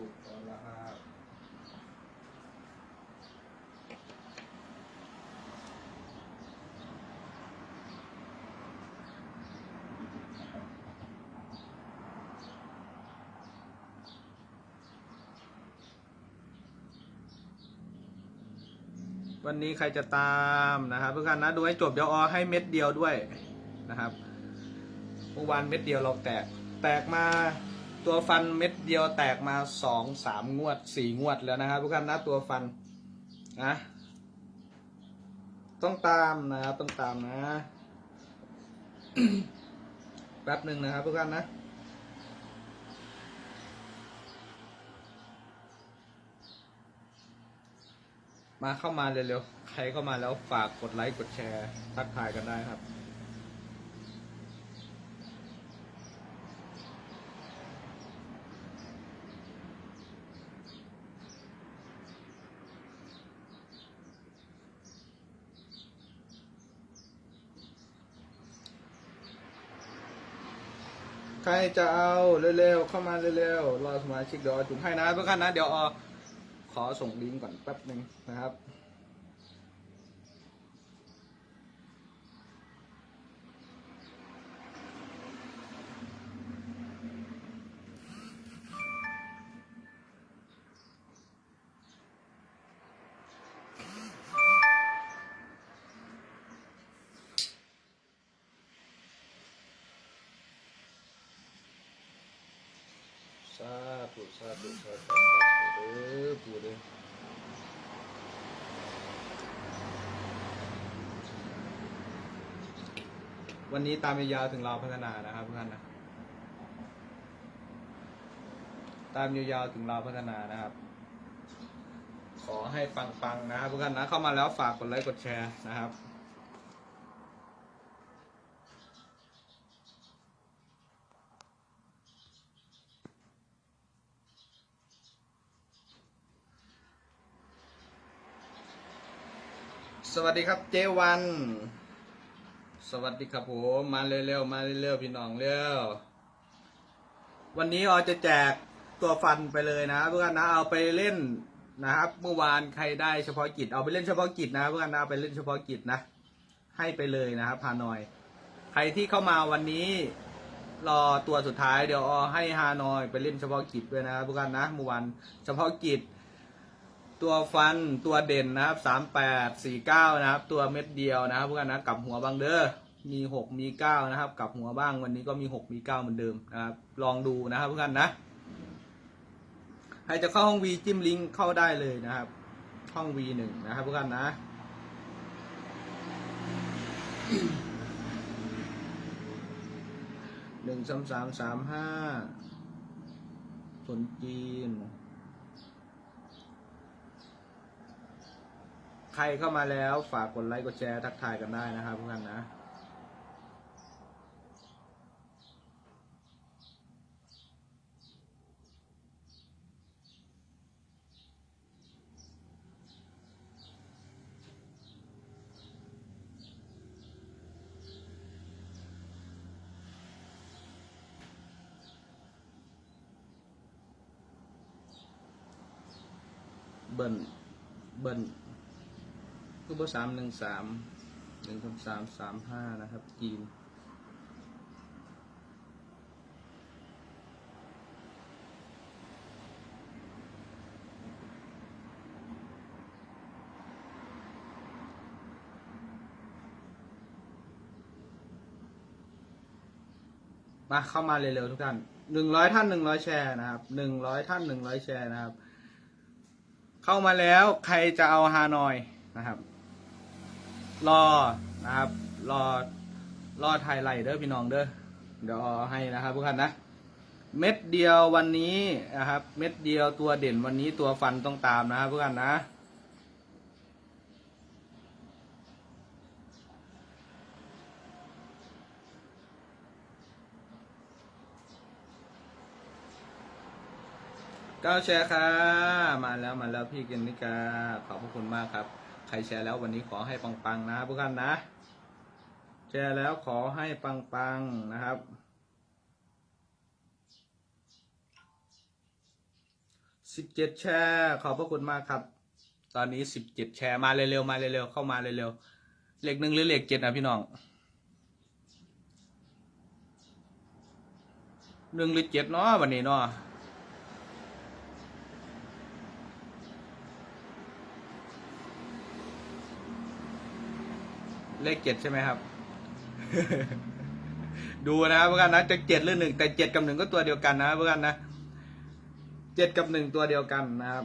สุขอละหะวันนี้ใครจะตามนะครับทุกท่านนะดูให้จบเดี๋ยวออให้เม็ดเดียวด้วยนะครับเมื่อวานเม็ดเดียวเราแตกแตกมา ตัวฟันเม็ดเดียวแตกมาสองสามงวดสี่งวดแล้วนะครับทุกท่านนะตัวฟันนะต้องตามนะครับต้องตามนะแป๊บหนึ่งนะครับทุกท่านนะมาเข้ามาเร็วๆ ใครเข้ามาแล้วฝากกดไลค์ กดแชร์ ทักทายกันได้ครับ ใครจะเอาเร็วๆเข้ามาเร็วๆรอสมาชิกเดี๋ยวเอจุ่มให้นะเพื่อนๆนะเดี๋ยวเอขอส่งลิงก์ก่อนแป๊บหนึ่งนะครับ สาธุสาธุสาธุสาธุเด้อปู่เด้อวันนี้ตามยาวถึงเราพัฒนานะครับทุกท่านนะ ตามยาวถึงเราพัฒนานะครับ ขอให้ปังๆนะครับทุกท่านนะเข้ามาแล้วฝากกดไลค์กดแชร์นะครับ สวัสดีครับเจวัน สวัสดีครับผมมาเร็วๆมาเร็วๆพี่น้องเร็ววันนี้ออจะแจกตัวฟันไปเลยนะเพื่อนนะเอาไปเล่นนะครับ เมื่อวานใครได้เฉพาะกิจเอาไปเล่นเฉพาะกิจนะเพื่อนนะไปเล่นเฉพาะกิจนะ ให้ไปเลยนะครับฮานอย ใครที่เข้ามาวันนี้รอตัวสุดท้ายเดี๋ยวออให้ฮานอยไปเล่นเฉพาะกิจด้วยนะเพื่อนนะเมื่อวานเฉพาะกิจ ตัวฟันตัวเด่นนะครับสามแปดสี่เก้านะครับ ตัวเม็ดเดียวนะครับพวกกันนะกลับหัวบางเด้อมีหกมีเก้านะครับกลับหัวบ้างวันนี้ก็มีหกมีเก้าเหมือนเดิมนะครับ ลองดูนะครับพวกกันนะใครจะเข้าห้องวีจิ้มลิงก์เข้าได้เลยนะครับ ห้องวีหนึ่งนะครับพวกกันนะหนึ่งสามสามสามห้าคนจีน ใค รเข้ามาแล้วฝากกดไลค์กดแชร์ทักทายกันได้นะครับทุกท่านนะ เบิ้ลเบิ้ล คือเบอร์สามหนึ่งสามหนึ่งสามสามห้านะครับจีนมาเข้ามาเร็วๆทุกท่านหนึ่งร้อยท่านหนึ่งร้อยแชร์นะครับหนึ่งร้อยท่านหนึ่งร้อยแชร์นะครับ เข้ามาแล้วใครจะเอาฮานอยนะครับ รอนะครับ รอรอไทยไลเด้อพี่น้องเด้อเดี๋ยวเอให้นะครับทุกท่านนะ เม็ดเดียววันนี้นะครับ เม็ดเดียวตัวเด่นวันนี้ตัวฟันต้องตามนะครับทุกท่านนะก้าวแชร์ค่ะ มาแล้วมาแล้วพี่กินนิกาขอบพระคุณมากครับ ใครแชร์แล้ววันนี้ขอให้ปังๆนะพวกท่านนะ แชร์แล้วขอให้ปังๆนะครับ สิบเจ็ดแชร์ขอบพระคุณมากครับ ตอนนี้สิบเจ็ดแชร์มาเร็วๆมาเร็วๆเข้ามาเร็วๆเลขหนึ่งหรือเลขเจ็ดนะพี่น้องหนึ่งหรือเจ็ดเนาะวันนี้เนาะ เลขเจ็ดใช่ไหมครับ ดูนะครับเพื่อนนะจะเจ็ดหรือหนึ่งแต่เจ็ดกับหนึ่งก็ตัวเดียวกันนะเพื่อนนะเจ็ดกับหนึ่งตัวเดียวกันนะครับ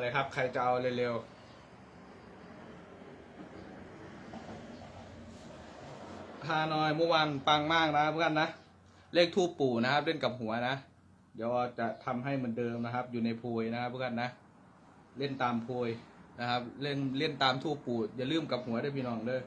เลยครับ ใครจะเอาเร็วๆฮานอยเมื่อวานปังมากนะเพื่อนนะ เลขทูปปู่นะครับ เล่นกับหัวนะ เดี๋ยวจะทำให้เหมือนเดิมนะครับ อยู่ในโพยนะครับเพื่อนนะ เล่นตามโพยนะครับ เล่นเล่นตามทูปปู่อย่าลืมกับหัวได้วยพี่น้องเด้อ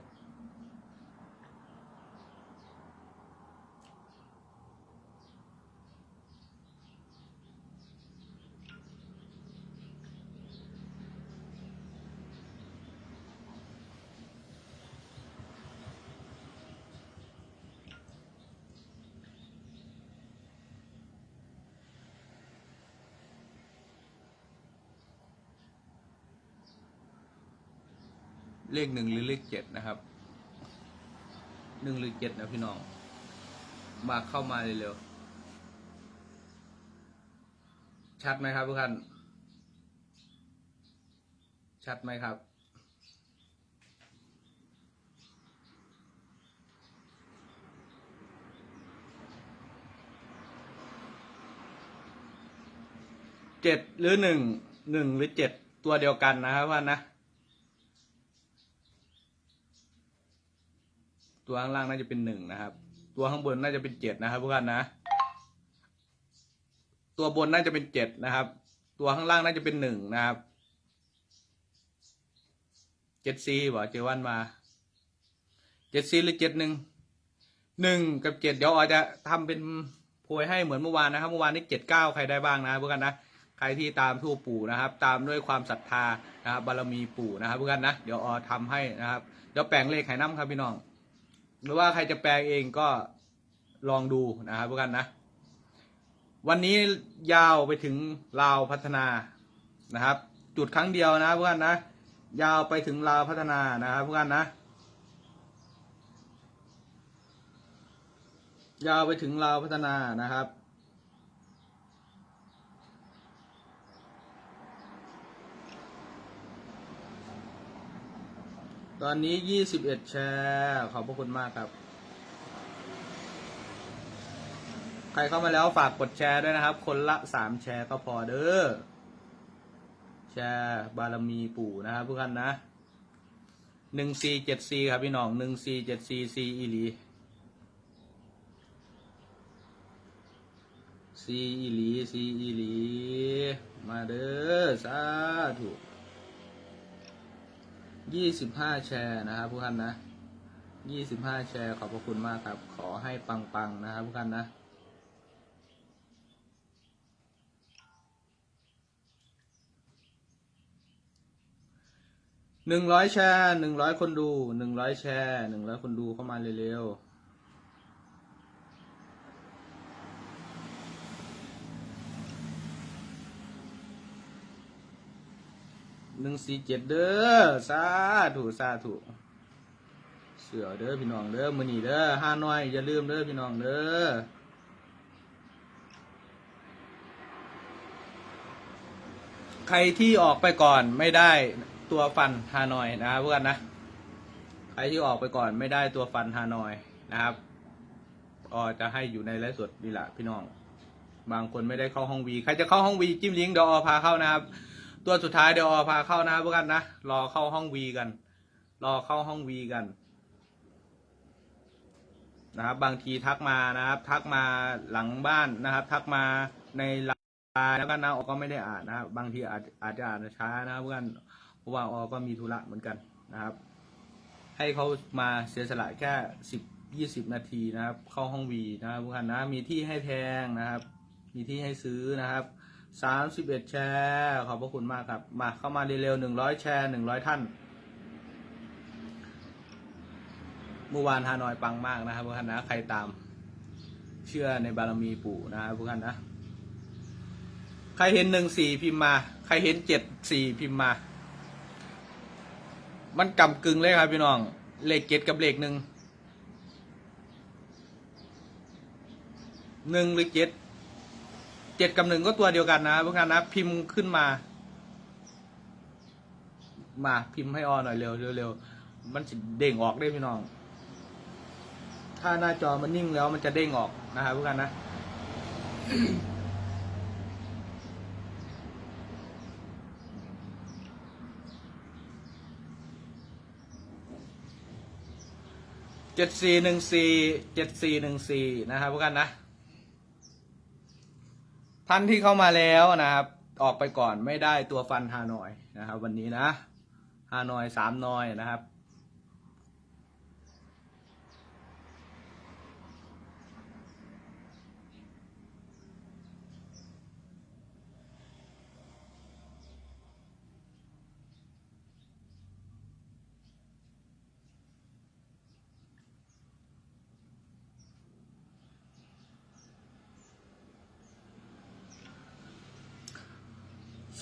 เลขหนึ่งหรือเลขเจ็ดนะครับหนึ่งหรือเจ็ดนะพี่น้อง มาเข้ามาเร็วๆชัดไหมครับทุกท่านชัดไหมครับ เจ็ดหรือหนึ่งหนึ่งหรือเจ็ดตัวเดียวกันนะครับว่านะ ตัวข้างล่างน่าจะเป็นหนึ่งนะครับ ตัวข้างบนน่าจะเป็นเจ็ดนะครับพวกท่านนะ ตัวบนน่าจะเป็นเจ็ดนะครับ ตัวข้างล่างน่าจะเป็นหนึ่งนะครับเจ็ดซีบอกเจวันมาเจ็ดซีหรือเจ็ดหนึ่งหนึ่งกับเจ็ดเดี๋ยวอาจจะทำเป็นโพยให้เหมือนเมื่อวานนะครับ เมื่อวานนี้เจ็ดเก้าใครได้บ้างนะพวกกันนะใครที่ตามทูปปู่นะครับ ตามด้วยความศรัทธานะครับบารมีปู่นะครับพวกกันนะเดี๋ยวออทำให้นะครับเดี๋ยวแปลงเลขไข่น้ำครับพี่น้อง หรือว่าใครจะแปลเองก็ลองดูนะครับพวกกันนะ วันนี้ยาวไปถึงลาวพัฒนานะครับ จุดครั้งเดียวนะพวกกันนะ ยาวไปถึงลาวพัฒนานะครับพวกกันนะ ยาวไปถึงลาวพัฒนานะครับ ตอนนี้ยี่สิบเอ็ดแชร์ขอบพระคุณมากครับ ใครเข้ามาแล้วฝากกดแชร์ด้วยนะครับ คนละสามแชร์ก็พอเด้อแชร์บารมีปู่นะครับทุกท่านนะหนึ่งซีเจ็ดซีครับพี่น้องหนึ่งซีเจ็ดซีซีอีหลีซีอีหลีซีอีหลี มาเด้อสาธุ ยี่สิบห้าแชร์นะครับทุกท่านนะยี่สิบห้าแชร์ขอบพระคุณมากครับ ขอให้ปังๆนะครับทุกท่านนะหนึ่งร้อยแชร์หนึ่งร้อยคนดูหนึ่งร้อยแชร์หนึ่งร้อยคนดูเข้ามาเร็วๆ หนึ่งสี่เจ็ดเด้อสาธุสาธุเสือเด้อพี่น้องเด้อมือนีเด้อห้าน้อยอย่าลืมเด้อพี่น้องเด้อใครที่ออกไปก่อนไม่ได้ตัวฟันฮานอยนะครับเพื่อนนะ ใครที่ออกไปก่อนไม่ได้ตัวฟันฮานอยนะครับก็จะให้อยู่ในไลฟ์สดนี่แหละพี่น้อง บางคนไม่ได้เข้าห้องวีใครจะเข้าห้องวีจิ้มลิงก์เดี๋ยวออพาเข้านะครับ ตัวสุดท้ายเดี๋ยวออพาเข้านะครับเพื่อนนะ รอเข้าห้องวีกัน รอเข้าห้องวีกัน นะครับ บางทีทักมานะครับ ทักมาหลังบ้านนะครับ ทักมาในไลน์แล้วก็นะออก็ไม่ได้อ่านนะครับบางทีอาจอาจจะอ่านช้านะครับเพื่อนเพราะว่าออก็มีธุระเหมือนกันนะครับ ให้เขามาเสียสละแค่สิบยี่สิบนาทีนะครับ เข้าห้องวีนะครับทุกท่านนะมีที่ให้แทงนะครับ มีที่ให้ซื้อนะครับ สามสิบเอ็ดแชร์ขอบพระคุณมากครับ มาเข้ามาเร็วๆหนึ่งร้อยแชร์หนึ่งร้อยท่านเมื่อวานฮานอยปังมากนะครับทุกท่านนะใครตาม เชื่อในบารมีปู่นะครับทุกท่านนะ ใครเห็นหนึ่งสี่พิมพ์มา ใครเห็นเจ็ดสี่พิมพ์มา มันกำกึ่งเลยครับพี่น้องเลขเจ็ดกับเลขหนึ่งหนึ่งหรือเจ็ด เจ็ดกับหนึ่งก็ตัวเดียวกันนะพวกกันนะพิมพ์ขึ้นมา มาพิมพ์ให้ออหน่อยเร็วเร็วๆมันจะเด้งออกได้พี่น้อง ถ้าหน้าจอมันนิ่งแล้วมันจะเด้งออกนะครับพวกกันนะเจ็ดสี่หนึ่งสี่เจ็ดสี่หนึ่งสี่นะครับพวกกันนะ ท่านที่เข้ามาแล้วนะครับ ออกไปก่อนไม่ได้ตัวฟันฮานอยนะครับ วันนี้นะฮานอยสามนอยนะครับ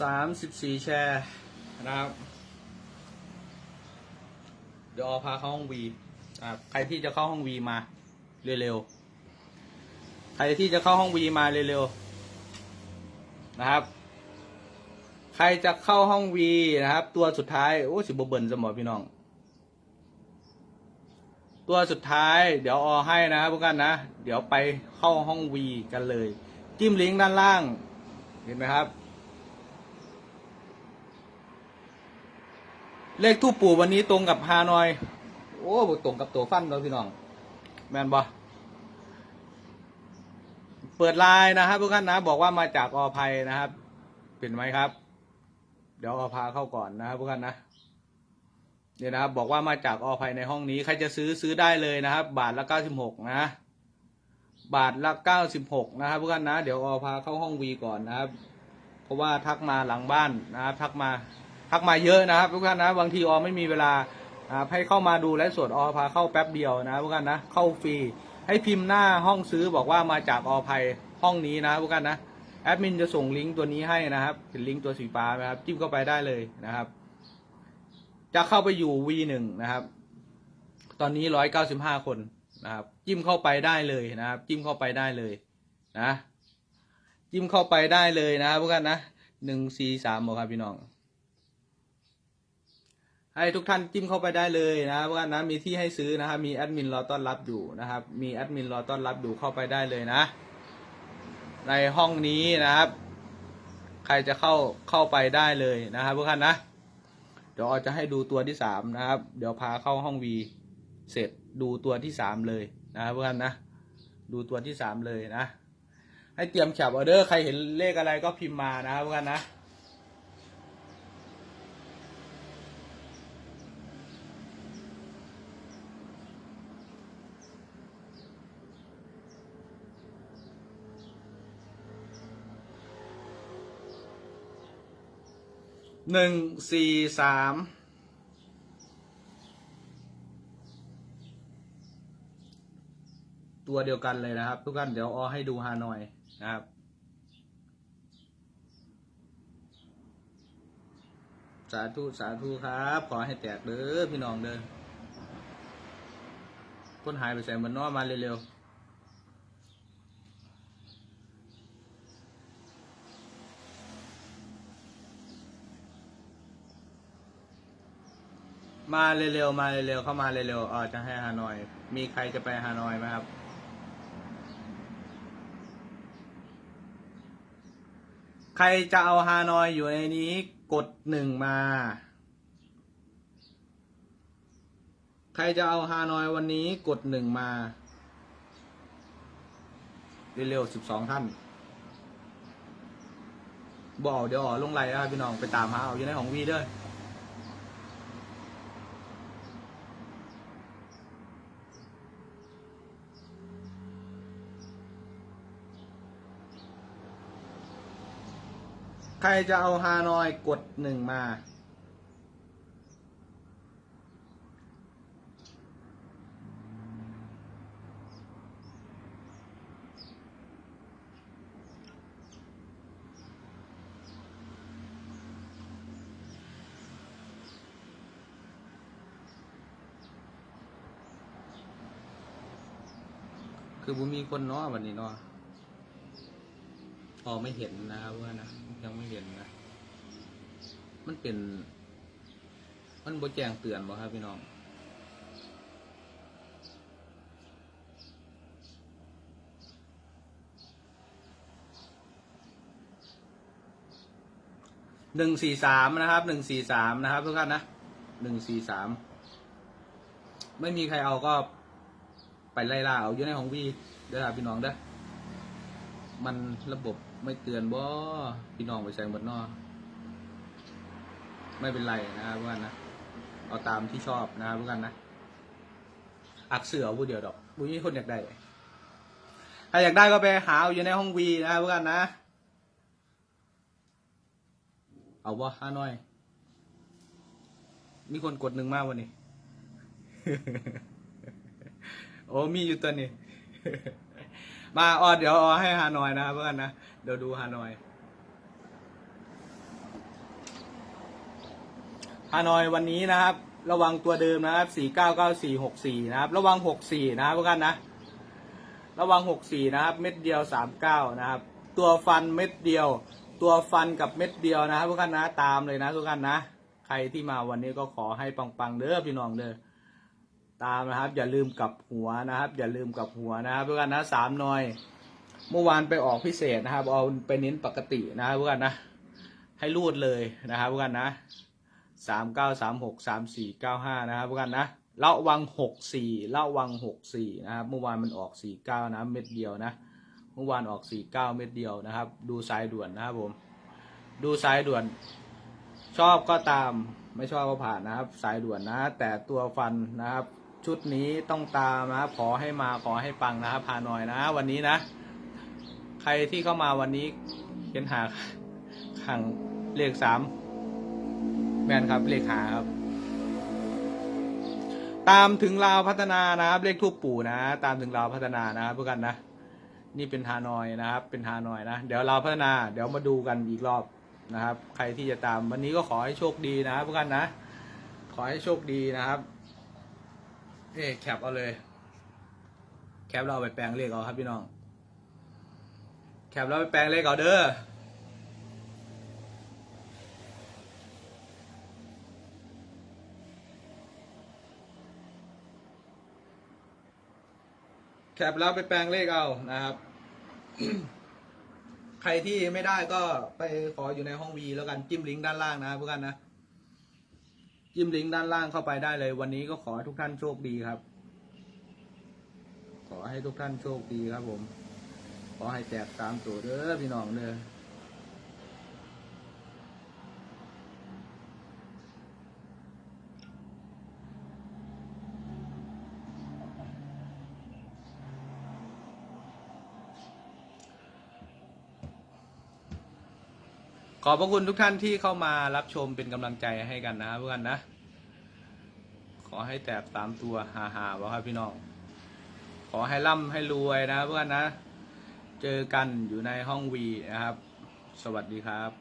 สามสิบสี่แชร์นะครับ เดี๋ยวออพาเข้าห้องวีนะครับใครที่จะเข้าห้องวีมาเร็วๆ ใครที่จะเข้าห้องวีมาเร็วๆ นะครับ ใครจะเข้าห้องวีนะครับ ตัวสุดท้าย โอ้สิบเบิร์นสมอพี่น้อง ตัวสุดท้าย เดี๋ยวออให้นะครับพวกกันนะ เดี๋ยวไปเข้าห้องวีกันเลย จิ้มลิงก์ด้านล่าง เห็นไหมครับ เลขทูปปู่วันนี้ตรงกับฮานอย โอ้ตรงกับตัวฟันเลยพี่น้อง แมนบอเปิดไลน์นะครับทุกท่านนะ บอกว่ามาจากอภัยนะครับเป็นไหมครับ เดี๋ยวอพาเข้าก่อนนะครับทุกท่านนะเนี่ยนะครับ บอกว่ามาจากอภัยในห้องนี้ใครจะซื้อซื้อได้เลยนะครับ บาทละเก้าสิบหกนะ บาทละเก้าสิบหกนะครับทุกท่านนะ เดี๋ยวอพาเข้าห้องวีก่อนนะครับ เพราะว่าทักมาหลังบ้านนะครับ ทักมา ทักมาเยอะนะครับทุกท่านนะบางทีออไม่มีเวลาให้เข้ามาดูไลฟ์สดออพาเข้าแป๊บเดียวนะทุกท่านนะเข้าฟรีให้พิมพ์หน้าห้องซื้อบอกว่ามาจากออภัยห้องนี้นะทุกท่านนะแอดมินจะส่งลิงก์ตัวนี้ให้นะครับเป็นลิงก์ตัวสีฟ้านะครับจิ้มเข้าไปได้เลยนะครับ จะเข้าไปอยู่ V1 นะครับ ตอนนี้ 195 คนนะครับ จิ้มเข้าไปได้เลยนะครับ จิ้มเข้าไปได้เลยนะ จิ้มเข้าไปได้เลยนะครับทุกท่านนะหนึ่งสี่สามบอกครับพี่น้อง ให้ทุกท่านจิ้มเข้าไปได้เลยนะครับว่านะมีที่ให้ซื้อนะครับมีแอดมินรอต้อนรับอยู่นะครับ มีแอดมินรอต้อนรับอยู่เข้าไปได้เลยนะ ในห้องนี้นะครับ ใครจะเข้าเข้าไปได้เลยนะครับทุกท่านนะเดี๋ยวออจะให้ดูตัวที่สามนะครับ เดี๋ยวพาเข้าห้องวีเสร็จดูตัวที่สามเลยนะครับทุกท่านนะ ดูตัวที่สามเลยนะ ให้เตรียมแคปออเดอร์ใครเห็นเลขอะไรก็พิมพ์มานะครับทุกท่านนะ หนึ่งสี่สามตัวเดียวกันเลยนะครับ ทุกท่านเดี๋ยวออให้ดูฮานอยนะครับสาธุ สาธุครับ ขอให้แตกเด้อพี่น้องเด้อคนหายไปใส่เหมือนน้อมาเร็วๆ มาเร็วๆมาเร็วๆเข้ามาเร็วๆเออจะให้ฮานอย มีใครจะไปฮานอยไหมครับ ใครจะเอาฮานอยอยู่ในนี้กดหนึ่งมา ใครจะเอาฮานอยวันนี้กดหนึ่งมา เร็วๆสิบสองท่านบอกเดี๋ยวอ๋อลงไลน์นะครับพี่น้องไปตามหาเอาอยู่ในของวีเด้อ ใครจะเอาฮานอยกดหนึ่งมา คือบุมีคนเนาะวันนี้เนาะ พอไม่เห็นนะครับว่านะยังไม่เห็นนะ มันเป็น มันโบแจงเตือนบ่ครับพี่น้องหนึ่งสี่สามนะครับหนึ่งสี่สามนะครับทุกท่านนะหนึ่งสี่สามไม่มีใครเอาก็ไปไล่ล่าเอาอยู่ในของวีเด้อพี่น้องเด้อมันระบบ ไม่เตือนบ่พี่น้องไปใส่หมดนอไม่เป็นไรนะครับเพื่อนนะเอาตามที่ชอบนะครับเพื่อนนะอักเสือผู้เดียวดอกบุญยี่คนอยากได้ถ้าอยากได้ก็ไปหาอยู่ในห้องวีนะครับเพื่อนนะ เอาบ่ห้าน้อย มีคนกดหนึ่งมากวันนี้โอ้มีอยู่ตัวนี้มาอ๋อเดี๋ยวอ๋อให้ฮานอยนะครับเพื่อนนะ เดี๋ยวดูฮานอย ฮานอยวันนี้นะครับ ระวังตัวเดิมนะครับสี่เก้าเก้าสี่หกสี่นะครับ ระวังหกสี่นะครับเพื่อนนะ ระวังหกสี่นะครับ เม็ดเดียวสามเก้านะครับ ตัวฟันเม็ดเดียว ตัวฟันกับเม็ดเดียวนะครับทุกท่านนะ ตามเลยนะทุกท่านนะ ใครที่มาวันนี้ก็ขอให้ปังๆเด้อพี่น้องเด้อตามนะครับ อย่าลืมกับหัวนะครับ อย่าลืมกับหัวนะครับเพื่อนนะสามหน่อย เมื่อวานไปออกพิเศษนะครับ เอาไปเน้นปกตินะครับเพื่อนนะ ให้รูดเลยนะครับเพื่อนนะสามเก้าสามหกสามสี่เก้าห้านะครับเพื่อนนะระวังหกสี่ระวังหกสี่นะครับ เมื่อวานมันออกสี่เก้านะเม็ดเดียวนะ เมื่อวานออกสี่เก้าเม็ดเดียวนะครับ ดูสายด่วนนะครับผม ดูสายด่วน ชอบก็ตามไม่ชอบก็ผ่านนะครับ สายด่วนนะ แต่ตัวฟันนะครับ ชุดนี้ต้องตามนะครับขอให้มาขอให้ปังนะครับพาหน่อยนะ วันนี้นะ ใครที่เข้ามาวันนี้เห็นหาขังเลขสามแมนครับเลขหาครับ ตามถึงลาวพัฒนานะครับ เลขทูปปู่นะ ตามถึงลาวพัฒนานะครับเพื่อนกันนะ นี่เป็นฮานอยนะครับ เป็นฮานอยนะ เดี๋ยวเราพัฒนา เดี๋ยวมาดูกันอีกรอบนะครับ ใครที่จะตามวันนี้ก็ขอให้โชคดีนะครับเพื่อนกันนะ ขอให้โชคดีนะครับ เอ๊แคปเอาเลย แคปเราเอาไปแปลงเลขเอาครับพี่น้อง แคปเราไปแปลงเลขเอาเด้อแคปแล้วไปแปลงเลขเอานะครับ ใครที่ไม่ได้ก็ไปขออยู่ในห้องวีแล้วกันจิ้มลิงก์ด้านล่างนะเพื่อนนะจิ้มลิงก์ด้านล่างเข้าไปได้เลย วันนี้ก็ขอให้ทุกท่านโชคดีครับ ขอให้ทุกท่านโชคดีครับผม อให้แตกตามตัวเด้อพี่น้องเด้อขอบพระคุณทุกท่านที่เข้ามารับชมเป็นกำลังใจให้กันนะครับเพื่อนนะ ขอให้แตกตามตัวหาหาวะครับพี่น้อง ขอให้ร่ำให้รวยนะเพื่อนนะ เจอกันอยู่ในห้องวีนะครับ สวัสดีครับ